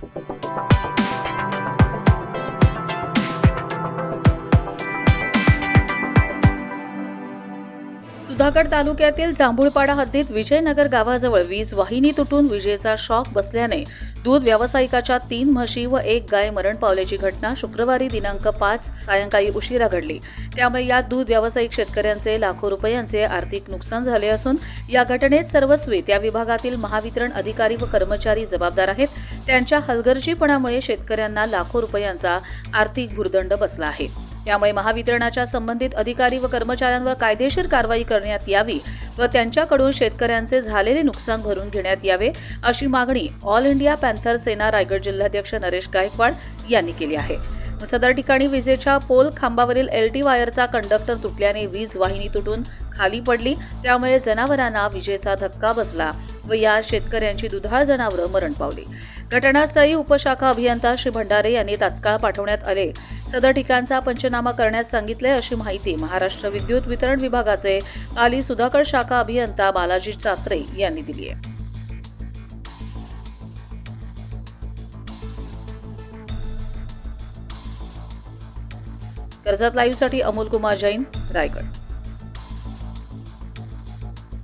Thank you. Sudhagad तालुक्यातील जांभूळपाडा हद्दीत विजयनगर गावाजवळ वीज वाहिनी तुटून विजेचा शॉक बसल्याने दूध व्यावसायिकाच्या तीन म्हशी व एक गाय मरण पावल्याची घटना शुक्रवारी दिनांक पाच सायंकाळी उशिरा घडली. त्यामुळे या दूध व्यावसायिक शेतकऱ्यांचे लाखो रुपयांचे आर्थिक नुकसान झाले असून या घटनेत सर्वस्वी त्या विभागातील महावितरण अधिकारी व कर्मचारी जबाबदार आहेत. त्यांच्या हलगर्जीपणामुळे शेतकऱ्यांना लाखो रुपयांचा आर्थिक भुर्दंड बसला आहे. त्यामुळे महावितरणाच्या संबंधित अधिकारी व कर्मचाऱ्यांवर कायदेशीर कारवाई करण्यात यावी व त्यांच्याकडून शेतकऱ्यांचे झालेले नुकसान भरून घेण्यात यावे अशी मागणी all India panther Sena Raigad जिल्हाध्यक्ष नरेश गायकवाड यांनी केली आहे. सदर ठिकाणी विजेच्या पोल खांबावरील एल टी वायरचा कंडक्टर तुटल्याने वीज वाहिनी तुटून खाली पडली. त्यामुळे जनावरांना विजेचा धक्का बसला. व या शेतकऱ्यांची दुधाळ जनावरं मरण पावली. घटनास्थळी उपशाखा अभियंता श्री भंडारे यांनी तात्काळ पाठवण्यात आले. सदर ठिकाणचा पंचनामा करण्यास सांगितले अशी माहिती महाराष्ट्र विद्युत वितरण विभागाचे काली सुधाकर शाखा अभियंता बालाजी चात्रे यांनी दिली आहे. कर्जत लाईव्हसाठी अमोल कुमार जैन रायगड.